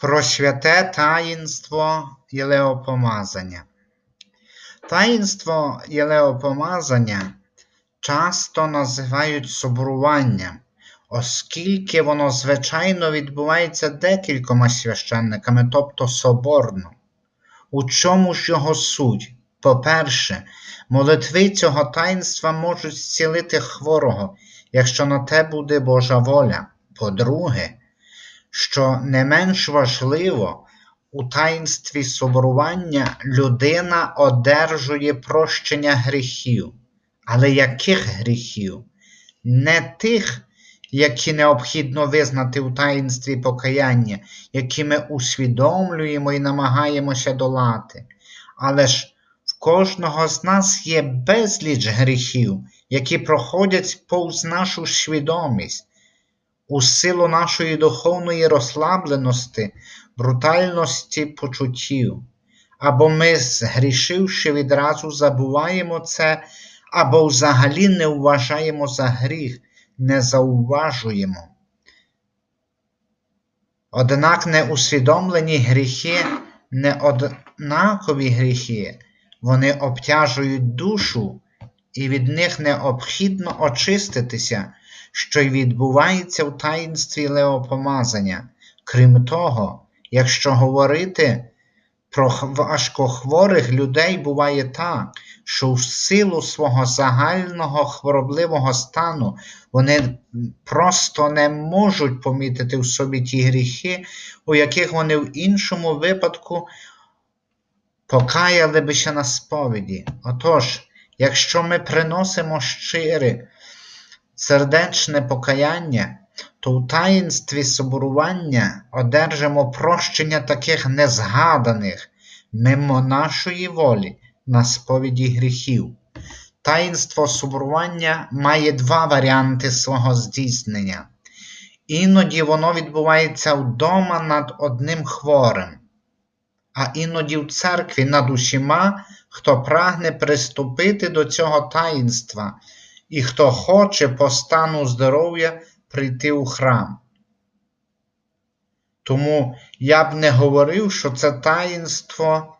Про святе таїнство Єлеопомазання. Таїнство Єлеопомазання часто називають соборуванням, оскільки воно звичайно відбувається декількома священниками, тобто соборно. У чому ж його суть? По-перше, молитви цього таїнства можуть зцілити хворого, якщо на те буде Божа воля. По-друге, що не менш важливо, у таїнстві соборування людина одержує прощення гріхів. Але яких гріхів? Не тих, які необхідно визнати у таїнстві покаяння, які ми усвідомлюємо і намагаємося долати. Але ж в кожного з нас є безліч гріхів, які проходять повз нашу свідомість у силу нашої духовної розслабленості, брутальності почуттів. Або ми, згрішивши, відразу забуваємо це, або взагалі не вважаємо за гріх, не зауважуємо. Однак неусвідомлені гріхи, неоднакові гріхи, вони обтяжують душу, і від них необхідно очиститися, що й відбувається в таїнстві леопомазання. Крім того, якщо говорити про важкохворих людей буває так, що в силу свого загального хворобливого стану вони просто не можуть помітити в собі ті гріхи, у яких вони в іншому випадку покаяли би ще на сповіді. Отож, якщо ми приносимо щире, сердечне покаяння, то в таїнстві соборування одержимо прощення таких незгаданих мимо нашої волі на сповіді гріхів. Таїнство соборування має два варіанти свого здійснення. Іноді воно відбувається вдома над одним хворим, а іноді в церкві над усіма, хто прагне приступити до цього таїнства і хто хоче по стану здоров'я прийти у храм. Тому я б не говорив, що це таїнство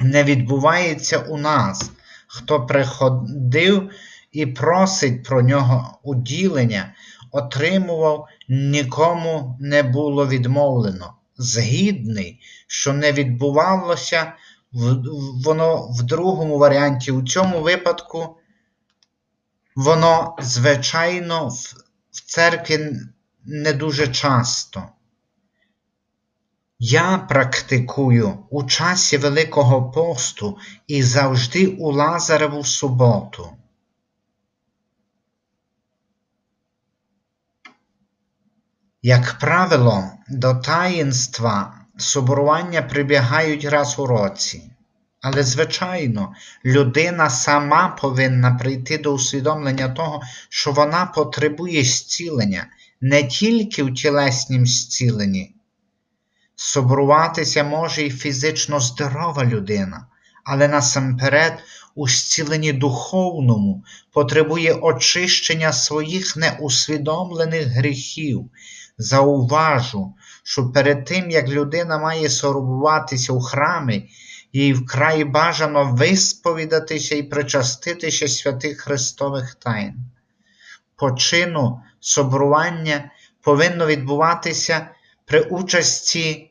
не відбувається у нас, хто приходив і просить про нього уділення, отримував, нікому не було відмовлено. Згідний, що не відбувалося воно в другому варіанті. У цьому випадку воно, звичайно, в церкві не дуже часто. Я практикую у часі Великого посту і завжди у Лазареву суботу. Як правило, до таїнства соборування прибігають раз у році. Але, звичайно, людина сама повинна прийти до усвідомлення того, що вона потребує зцілення не тільки в тілеснім зціленні. Соборуватися може і фізично здорова людина, але насамперед у зціленні духовному потребує очищення своїх неусвідомлених гріхів. Зауважу, що перед тим, як людина має сорбуватися у храмі, їй вкрай бажано висповідатися і причаститися святих Христових тайн. Почину собрування повинно відбуватися при участі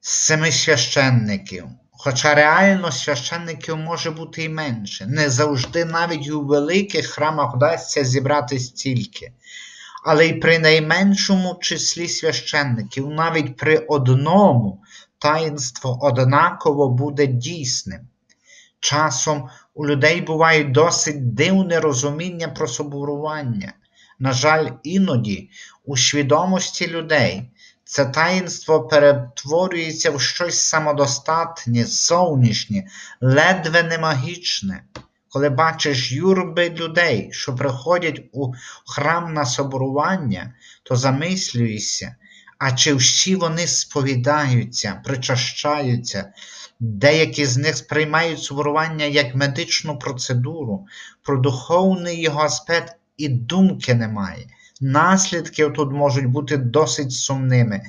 семи священників. Хоча реально священників може бути і менше. Не завжди навіть у великих храмах вдасться зібрати стільки. Але й при найменшому числі священників, навіть при одному, таїнство однаково буде дійсним. Часом у людей буває досить дивне розуміння про соборування. На жаль, іноді у свідомості людей це таїнство перетворюється в щось самодостатнє, зовнішнє, ледве не магічне. Коли бачиш юрби людей, що приходять у храм на соборування, то замислюєшся, а чи всі вони сповідаються, причащаються, деякі з них сприймають соборування як медичну процедуру, про духовний його аспект і думки немає. Наслідки тут можуть бути досить сумними.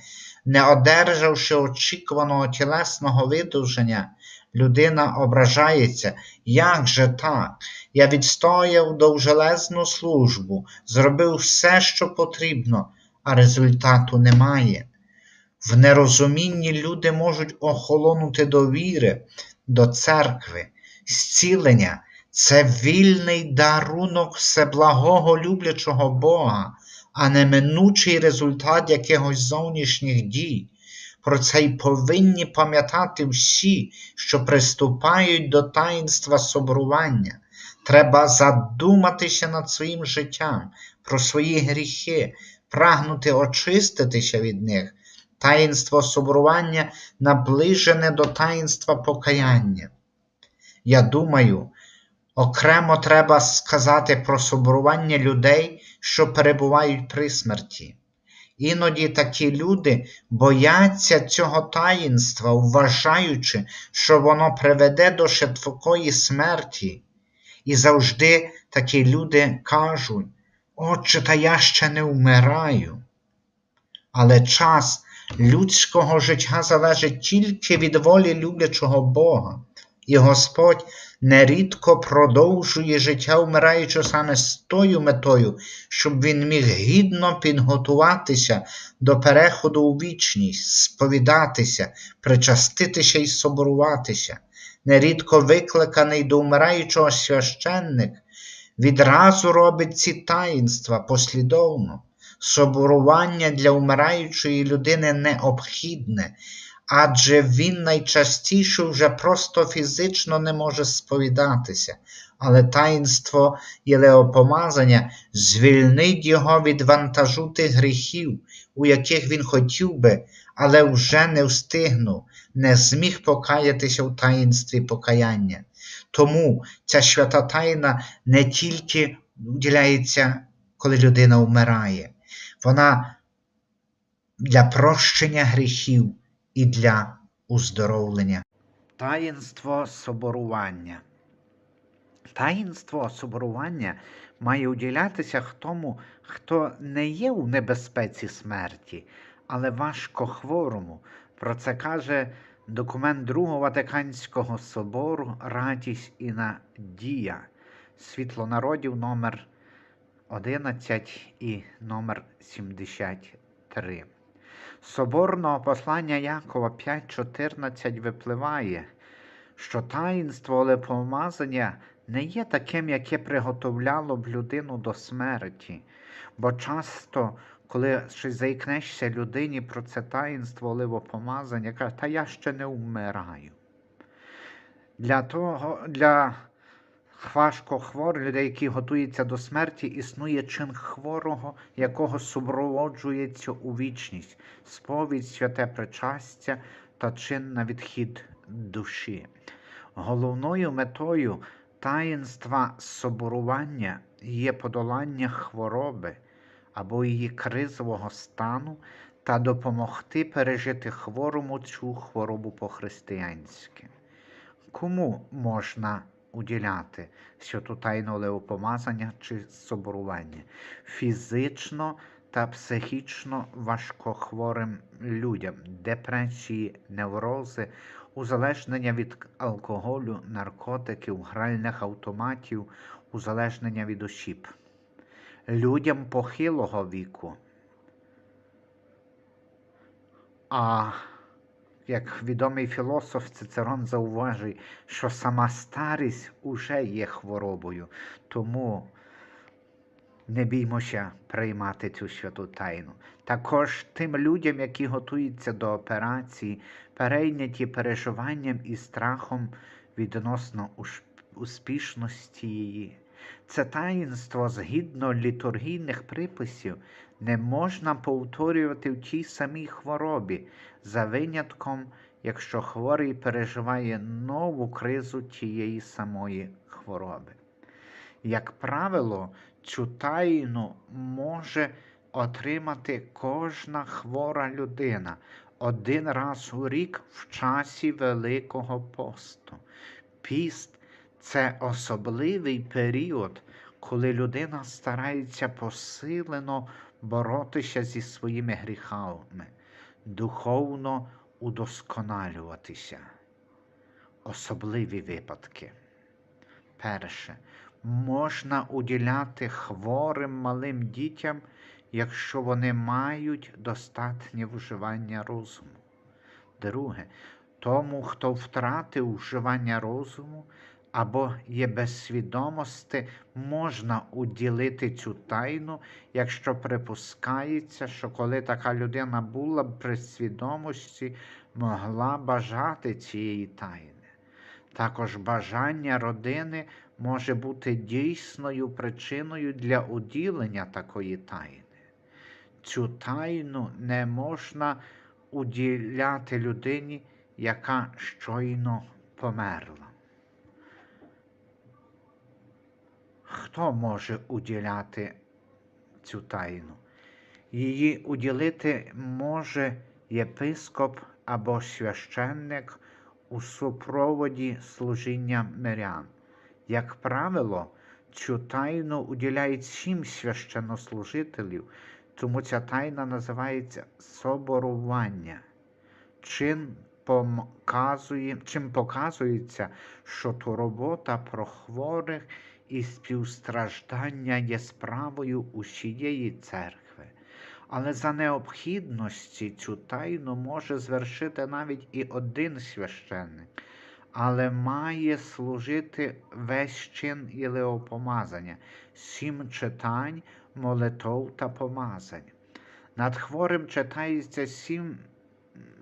Не одержавши очікуваного тілесного видуження, людина ображається. Як же так? Я відстояв довжелезну службу, зробив все, що потрібно, а результату немає. В нерозумінні люди можуть охолонути до віри, до церкви, зцілення це вільний дарунок всеблагого люблячого Бога, а не минучий результат якихось зовнішніх дій. Про це й повинні пам'ятати всі, що приступають до таїнства соборування. Треба задуматися над своїм життям, про свої гріхи, прагнути очиститися від них. Таїнство соборування наближене до таїнства покаяння. Я думаю, окремо треба сказати про соборування людей, що перебувають при смерті. Іноді такі люди бояться цього таїнства, вважаючи, що воно приведе до швидкої смерті. І завжди такі люди кажуть, Отче, та я ще не вмираю. Але час людського життя залежить тільки від волі люблячого Бога, і Господь нерідко продовжує життя вмираючи саме з тою метою, щоб він міг гідно підготуватися до переходу у вічність, сповідатися, причаститися і соборуватися. Нерідко викликаний до вмираючого священник, відразу робить ці таїнства послідовно. Соборування для вмираючої людини необхідне, адже він найчастіше вже просто фізично не може сповідатися, але таїнство єлеопомазання звільнить його від вантажу тих гріхів, у яких він хотів би, але вже не встигнув, не зміг покаятися в таїнстві покаяння. Тому ця свята тайна не тільки вділяється, коли людина вмирає, вона для прощення гріхів і для уздоровлення. Таїнство соборування. Таїнство соборування має уділятися тому, хто не є у небезпеці смерті, але важко хворому. Про це каже документ Другого Ватиканського собору Радість і Надія, Світло народів номер 11 і номер 73. Соборного послання Якова 5.14 випливає, що таїнство олепомазання не є таким, яке приготовляло б людину до смерті, бо часто, коли щось заікнешся людині про це таїнство оливопомазання, каже, та я ще не вмираю. Для того, для важко хворих людей, які готуються до смерті, існує чин хворого, якого супроводжується у вічність, сповідь, святе причастя та чин на відхід душі. Головною метою таїнства соборування є подолання хвороби або її кризового стану та допомогти пережити хворому цю хворобу по-християнськи. Кому можна уділяти святу тайну леопомазання чи соборування? Фізично та психічно важкохворим людям, депресії, неврози, узалежнення від алкоголю, наркотиків, гральних автоматів, узалежнення від осіб, людям похилого віку. А як відомий філософ Цицерон зауважує, що сама старість уже є хворобою, тому не біймося приймати цю святу тайну. Також тим людям, які готуються до операції, перейняті переживанням і страхом відносно успішності її. Це таїнство згідно літургійних приписів не можна повторювати в тій самій хворобі, за винятком, якщо хворий переживає нову кризу тієї самої хвороби. Як правило, цю тайну може отримати кожна хвора людина один раз у рік в часі Великого посту. Піст це особливий період, коли людина старається посилено боротися зі своїми гріхами. духовно удосконалюватися. Особливі випадки. Перше, можна уділяти хворим малим дітям, якщо вони мають достатнє вживання розуму. Друге, тому, хто втратив вживання розуму або є без свідомості, можна уділити цю тайну, якщо припускається, що коли така людина була б при свідомості, могла бажати цієї тайни. Також бажання родини може бути дійсною причиною для уділення такої тайни. Цю тайну не можна уділяти людині, яка щойно померла. Хто може уділяти цю тайну? Її уділити може єпископ або священник у супроводі служіння мирян. Як правило, цю тайну уділяють сім священнослужителів, тому ця тайна називається соборування. Чин показує, чим показується, що турбота про хворих і співстраждання є справою усієї церкви. Але за необхідності цю тайну може звершити навіть і один священник, але має служити весь чин ілеопомазання, сім читань, молитов та помазань. Над хворим читається сім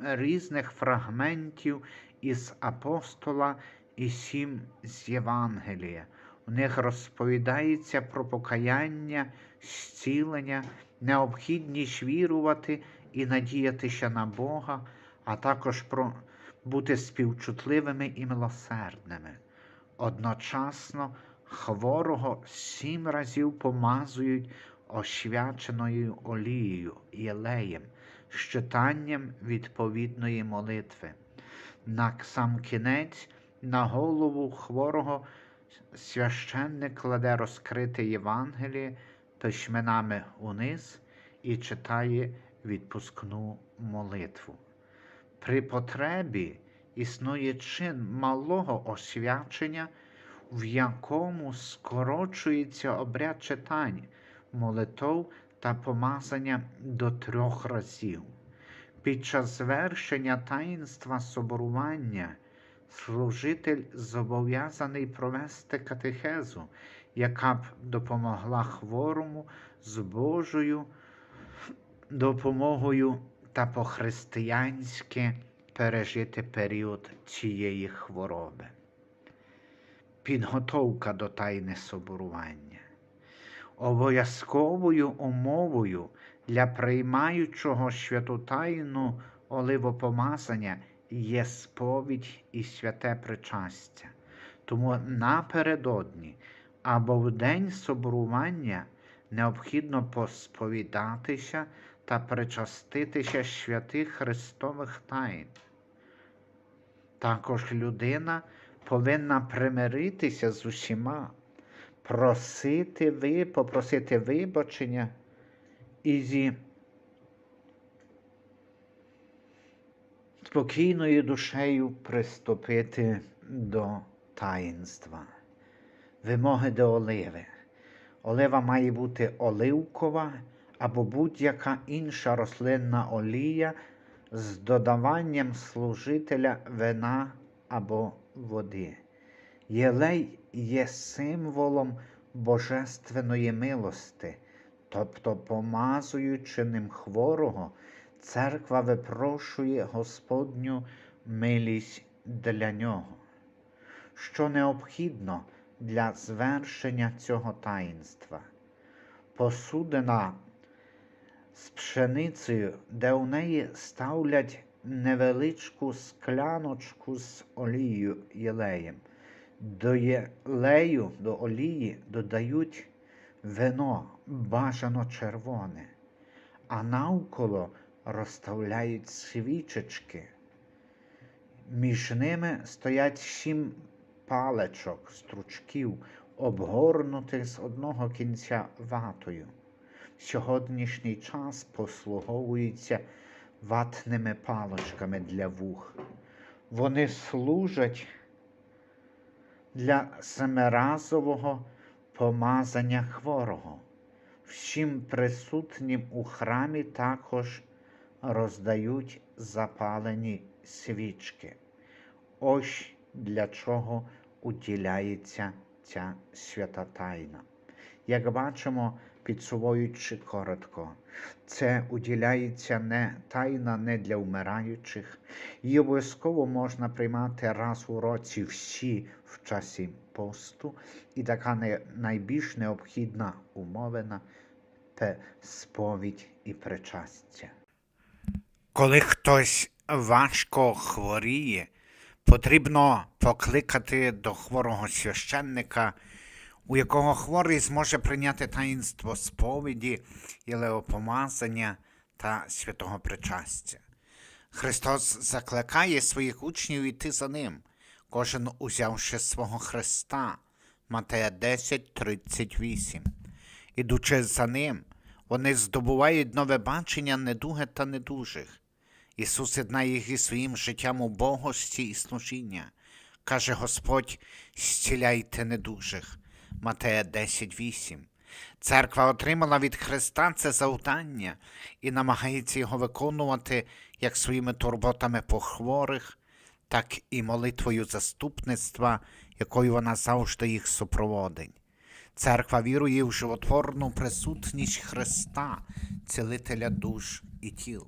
різних фрагментів із апостола і сім з Євангелія. У них розповідається про покаяння, зцілення, необхідність вірувати і надіятися на Бога, а також про бути співчутливими і милосердними. Одночасно хворого сім разів помазують освяченою олією єлеєм, з читанням відповідної молитви. На сам кінець на голову хворого священник кладе розкрите Євангеліє письменами униз і читає відпускну молитву. При потребі існує чин малого освячення, в якому скорочується обряд читань, молитов та помазання до трьох разів. Під час звершення таїнства соборування служитель зобов'язаний провести катехезу, яка б допомогла хворому з Божою допомогою та по-християнськи пережити період цієї хвороби. Підготовка до тайни соборування. Обов'язковою умовою для приймаючого святу тайну оливопомазання є сповідь і святе причастя. Тому напередодні або в день соборування необхідно посповідатися та причаститися святих Христових тайн. Також людина повинна примиритися з усіма, просити попросити вибачення і зі спокійною душею приступити до таїнства. Вимоги до оливи. Олива має бути оливкова або будь-яка інша рослинна олія з додаванням служителя вина або води. Єлей є символом божественної милости, тобто, помазуючи ним хворого, церква випрошує Господню милість для нього. Що необхідно для звершення цього таїнства? Посудина з пшеницею, де у неї ставлять невеличку скляночку з олією єлеєм. До єлею, до олії додають вино бажано червоне, а навколо розставляють свічечки. Між ними стоять сім паличок, стручків, обгорнутих з одного кінця ватою. В сьогоднішній час послуговується ватними палочками для вух. Вони служать для семиразового помазання хворого. Всім присутнім у храмі також роздають запалені свічки. Ось для чого уділяється ця свята тайна. Як бачимо, підсумовуючи коротко, це уділяється не тайна не для вмираючих, її обов'язково можна приймати раз у році всі в часі посту, і така найбільш необхідна умовина сповідь і причастя. Коли хтось важко хворіє, потрібно покликати до хворого священника, у якого хворий зможе прийняти таїнство сповіді, єлеопомазання та святого причастя. Христос закликає своїх учнів йти за ним, кожен узявши свого Христа. Матея 10, 38. Ідучи за ним, вони здобувають нове бачення недуги та недужих. Ісус єднає їх із своїм життям убогості і служіння. Каже Господь, зціляйте недужих. Матея 10.8. Церква отримала від Христа це завдання і намагається його виконувати як своїми турботами по хворих, так і молитвою заступництва, якою вона завжди їх супроводить. Церква вірує в животворну присутність Христа, цілителя душ і тіл.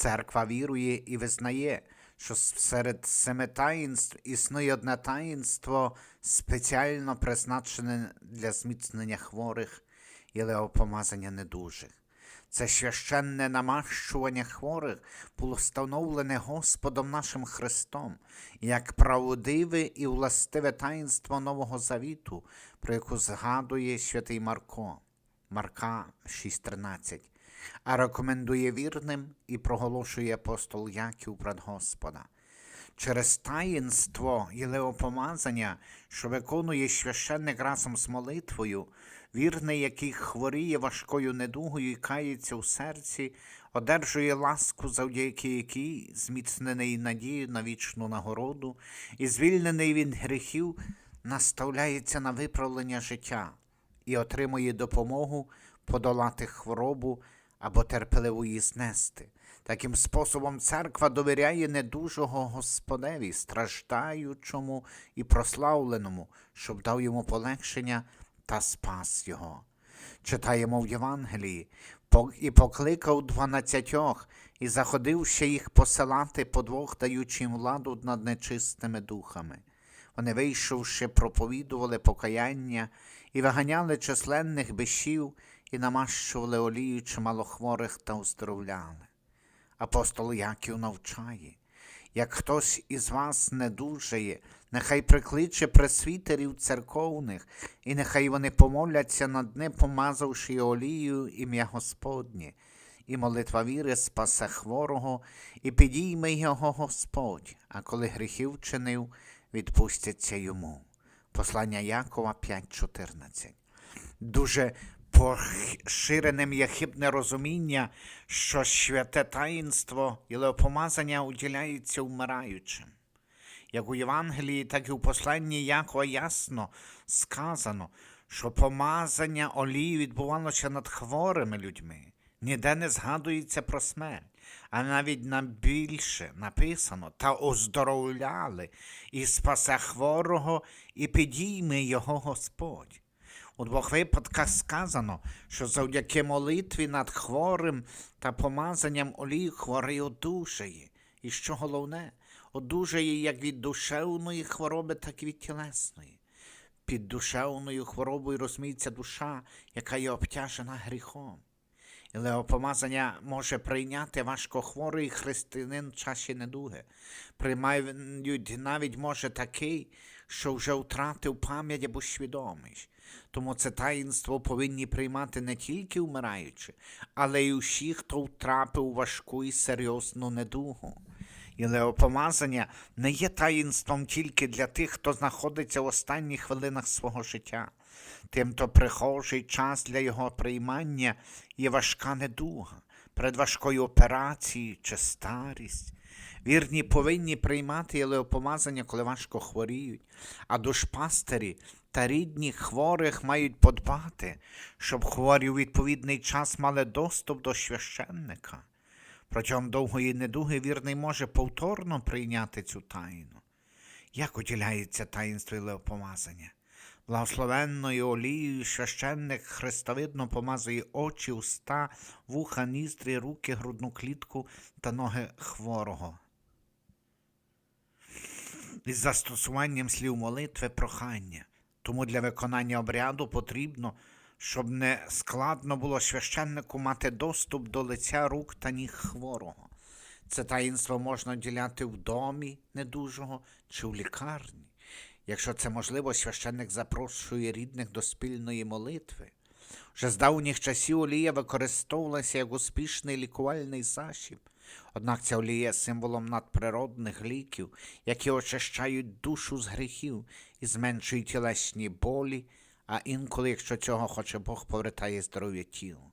Церква вірує і визнає, що серед семи таїнств існує одне таїнство, спеціально призначене для зміцнення хворих і леопомазання недужих. Це священне намащування хворих було встановлене Господом нашим Христом як правдиве і властиве таїнство Нового Завіту, про яку згадує святий Марко, Марка 6.13 а рекомендує вірним і проголошує апостол Яків пред Господа. Через таїнство єлеопомазання, що виконує священник разом з молитвою, вірний, який хворіє важкою недугою і кається у серці, одержує ласку, завдяки якій зміцнений надію на вічну нагороду і звільнений від гріхів, наставляється на виправлення життя і отримує допомогу подолати хворобу або терпеливо її знести. Таким способом церква довіряє недужого Господеві, страждаючому і прославленому, щоб дав йому полегшення та спас його. Читаємо в Євангелії і покликав дванадцятьох, і заходив ще їх посилати по двох, даючи їм владу над нечистими духами. Вони, вийшовши, проповідували покаяння і виганяли численних бишів і намащували олію чималохворих та оздоровляли. Апостол Яків навчає, як хтось із вас недужає, нехай прикличе пресвітерів церковних, і нехай вони помоляться над ним, помазавши олією ім'я Господнє, і молитва віри спасе хворого, і підійме його Господь, а коли гріхів вчинив, відпустяться йому. Послання Якова 5.14. Дуже поширеним є хибне розуміння, що святе таїнство і леопомазання уділяється вмираючим. Як у Євангелії, так і у посланні Якова ясно сказано, що помазання олії відбувалося над хворими людьми. Ніде не згадується про смерть, а навіть на більше написано та оздоровляли і спасе хворого, і підійме його Господь. У двох випадках сказано, що завдяки молитві над хворим та помазанням олії хворий одужає. І що головне, одужає як від душевної хвороби, так і від тілесної. Під душевною хворобою розуміється душа, яка є обтяжена гріхом. І леопомазання може прийняти важкохворий християнин в часі недуги. Приймають навіть може такий, що вже втратив пам'ять або свідомість. Тому це таїнство повинні приймати не тільки вмираючі, але й усі, хто втрапив важку і серйозну недугу. І леопомазання не є таїнством тільки для тих, хто знаходиться в останніх хвилинах свого життя. Тим, то прихожий час для його приймання є важка недуга, перед важкою операцією чи старість. Вірні повинні приймати єлеопомазання, коли важко хворіють, а душпастері та рідні хворих мають подбати, щоб хворі у відповідний час мали доступ до священника. Протягом довгої недуги вірний може повторно прийняти цю тайну. Як уділяється таїнство єлеопомазання? Благословенною олією священник хрестовидно помазує очі, уста, вуха, ніздрі, руки, грудну клітку та ноги хворого. Із застосуванням слів молитви прохання. Тому для виконання обряду потрібно, щоб не складно було священнику мати доступ до лиця рук та ніг хворого. Це таїнство можна діляти в домі недужого чи в лікарні. Якщо це можливо, священник запрошує рідних до спільної молитви. Вже з давніх часів олія використовувалася як успішний лікувальний засіб. Однак ця олія є символом надприродних ліків, які очищають душу з гріхів і зменшують тілесні болі, а інколи, якщо цього хоче Бог, повертає здоров'я тілу.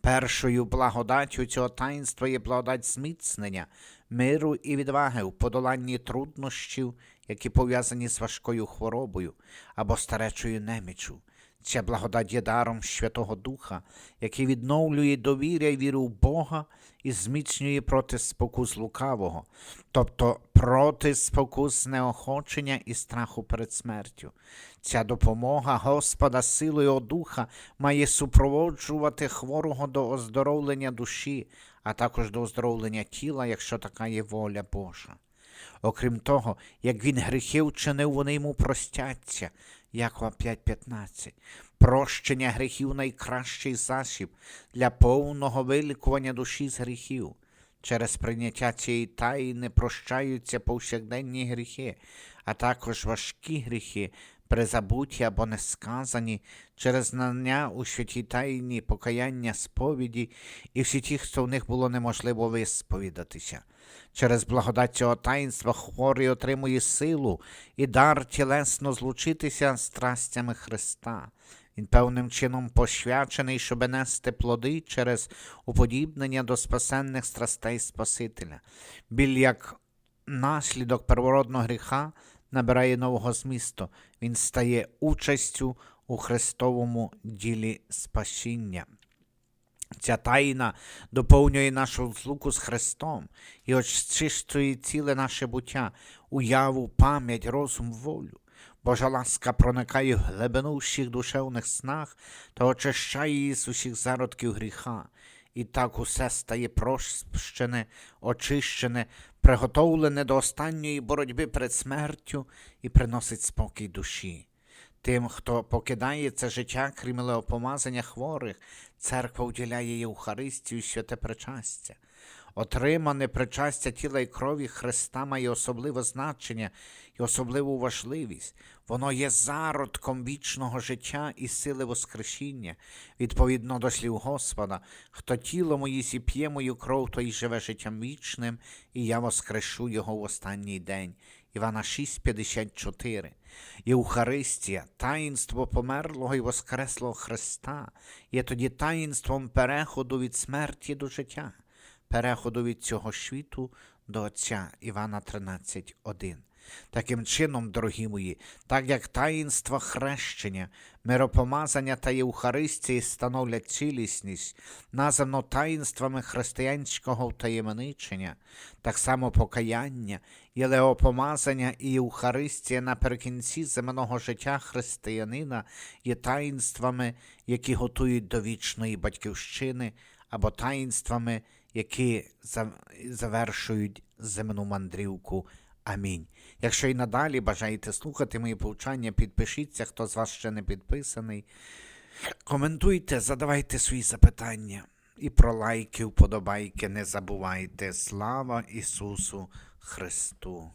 Першою благодаттю цього таїнства є благодать зміцнення, миру і відваги в подоланні труднощів, які пов'язані з важкою хворобою або старечою немічю. Ця благодать є даром Святого Духа, який відновлює довір'я і віру в Бога і зміцнює проти спокус лукавого, тобто проти спокус неохочення і страху перед смертю. Ця допомога Господа силою Духа має супроводжувати хворого до оздоровлення душі, а також до оздоровлення тіла, якщо така є воля Божа. Окрім того, як він гріхи вчинив, вони йому простяться. Якова 5.15. Прощення гріхів найкращий засіб для повного вилікування душі з гріхів. Через прийняття цієї таїни прощаються повсякденні гріхи, а також важкі гріхи, призабуті або несказані, через знання у святій тайні покаяння сповіді і всі ті, хто в них було неможливо висповідатися. Через благодать цього таїнства хворий отримує силу і дар тілесно злучитися з страстями Христа. Він певним чином посвячений, щоб нести плоди через уподібнення до спасенних страстей Спасителя. Біль як наслідок первородного гріха набирає нового змісту. Він стає участю у Христовому ділі спасіння. Ця таїна доповнює нашу злуку з Христом і очищує ціле наше буття, уяву, пам'ять, розум, волю. Божа ласка проникає в глибину всіх душевних снах та очищає її з усіх зародків гріха. І так усе стає прощене, очищене, приготовлене до останньої боротьби перед смертю і приносить спокій душі. Тим, хто покидає це життя, крім леопомазання хворих, церква уділяє Євхаристію святе причастя. Отримане причастя тіла і крові Христа має особливе значення і особливу важливість. Воно є зародком вічного життя і сили Воскресіння, відповідно до слів Господа, хто тіло моє і п'є мою кров, той живе життям вічним, і я воскрешу його в останній день. Івана 6,54. Євхаристія, таїнство померлого і воскреслого Христа, є тоді таїнством переходу від смерті до життя, переходу від цього світу до Отця Івана 13,1. Таким чином, дорогі мої, так як таїнства хрещення, миропомазання та Євхаристії становлять цілісність, названо таїнствами християнського втаємничення, так само покаяння, єлеопомазання і Євхаристія наприкінці земного життя християнина є таїнствами, які готують до вічної батьківщини, або таїнствами, які завершують земну мандрівку. Амінь. Якщо і надалі бажаєте слухати мої повчання, підпишіться, хто з вас ще не підписаний. Коментуйте, задавайте свої запитання. І про лайки, вподобайки не забувайте. Слава Ісусу Христу!